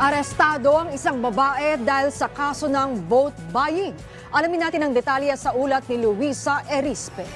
Arestado ang isang babae dahil sa kaso ng vote buying. Alamin natin ang detalye sa ulat ni Luisa Erispe.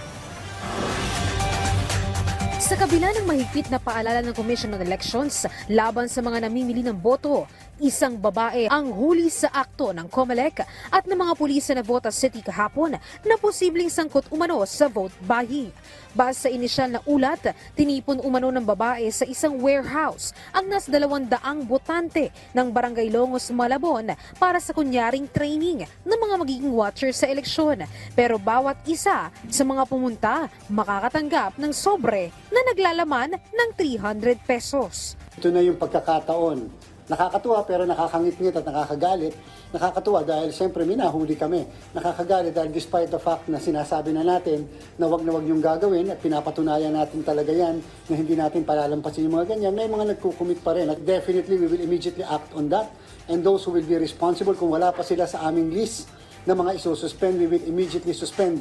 Sa kabila ng mahigpit na paalala ng Commission on Elections laban sa mga namimili ng boto, isang babae ang huli sa akto ng COMELEC at ng mga pulis sa Navota City kahapon na posibleng sangkot umano sa vote buying. Base sa inisyal na ulat, tinipon umano ng babae sa isang warehouse ang nas dalawang daang botante ng Barangay Longos, Malabon para sa kunyaring training ng mga magiging watcher sa eleksyon. Pero bawat isa sa mga pumunta makakatanggap ng sobre na naglalaman ng 300 pesos. Ito na yung pagkakataon. Nakakatuwa pero nakakangit-ngit at nakakagalit. Nakakatuwa dahil siyempre minahuli kami. Nakakagalit dahil despite the fact na sinasabi na natin na wag na wag yung gagawin at pinapatunayan natin talaga yan na hindi natin palalampasin yung mga ganyan, may mga nagkukumit pa rin. At definitely we will immediately act on that. And those who will be responsible kung wala pa sila sa aming list na mga isususpend, we will immediately suspend.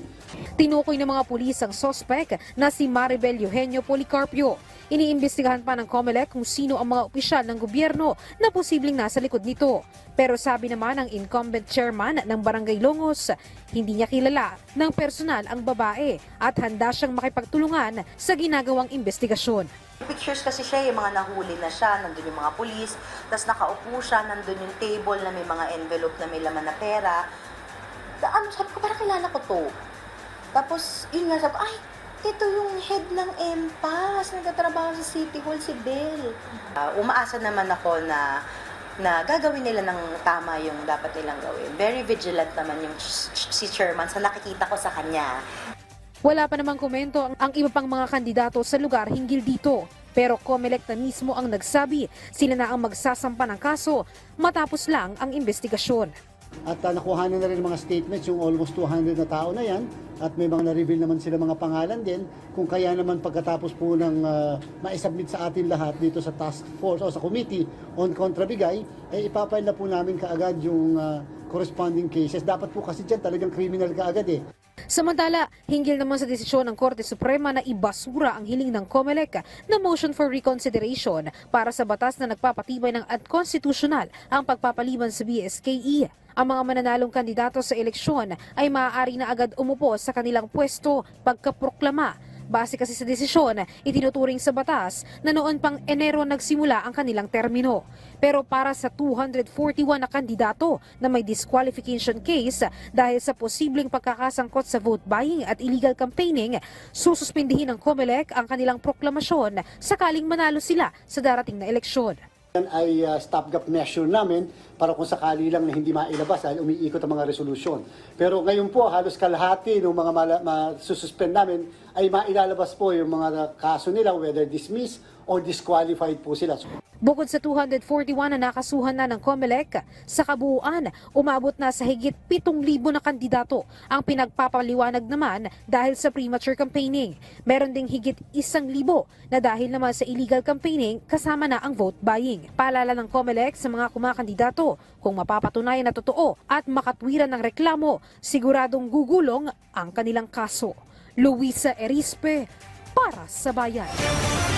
Tinukoy ng mga pulis ang sospek na si Maribel Eugenio Policarpio. Iniimbestigahan pa ng COMELEC kung sino ang mga opisyal ng gobyerno na posibleng nasa likod nito. Pero sabi naman ng incumbent chairman ng Barangay Longos, hindi niya kilala ng personal ang babae at handa siyang makipagtulungan sa ginagawang investigasyon. Pictures kasi siya, yung mga nahuli na siya, nandun yung mga pulis, tapos nakaupo siya, nandun yung table na may mga envelope na may laman na pera. Ano, sabi ko, parang kilala ko to. Tapos, yun nga, sabi ko, ay, ito yung head ng EMPAS, nagtatrabaho sa City Hall, si Bell. Ah, umaasa naman ako na na gagawin nila ng tama yung dapat nilang gawin. Very vigilant naman yung si chairman sa nakikita ko sa kanya. Wala pa namang komento ang, ang iba pang mga kandidato sa lugar hinggil dito. Pero COMELEC na mismo ang nagsabi sila na ang magsasampa ng kaso matapos lang ang investigasyon. At uh, nakuha na rin mga statements yung almost 200 na tao na yan. At may mga na-reveal naman sila mga pangalan din. Kung kaya naman pagkatapos po ng uh, ma-submit sa atin lahat dito sa task force o sa committee on kontrabigay, eh ipapile na po namin kaagad yung uh, corresponding cases. Dapat po kasi dyan talagang criminal kaagad eh. Samantala, hinggil naman sa desisyon ng Korte Suprema na ibasura ang hiling ng COMELEC na motion for reconsideration para sa batas na nagpapatibay ng unconstitutional ang pagpapaliban sa BSKE. Ang mga mananalong kandidato sa eleksyon ay maaari na agad umupo sa kanilang pwesto pagkaproklama. Base kasi sa desisyon, itinuturing sa batas na noon pang Enero nagsimula ang kanilang termino. Pero para sa 241 na kandidato na may disqualification case dahil sa posibleng pagkakasangkot sa vote buying at illegal campaigning, sususpindihin ng COMELEC ang kanilang proklamasyon sakaling manalo sila sa darating na eleksyon. Yan ay uh, stopgap measure namin para kung sakali lang na hindi mailabas dahil umiikot ang mga resolusyon. Pero ngayon po, halos kalahati ng mga masususpend namin ay mailalabas po yung mga kaso nila, whether dismissed or disqualified po sila. Bukod sa 241 na nakasuhan na ng COMELEC, sa kabuuan, umabot na sa higit 7,000 na kandidato ang pinagpapaliwanag naman dahil sa premature campaigning. Meron ding higit 1,000 na dahil naman sa illegal campaigning kasama na ang vote buying. Paalala ng COMELEC sa mga kumakandidato kung mapapatunayan na totoo at makatwiran ng reklamo, siguradong gugulong ang kanilang kaso. Luisa Erispe, para sa Bayan.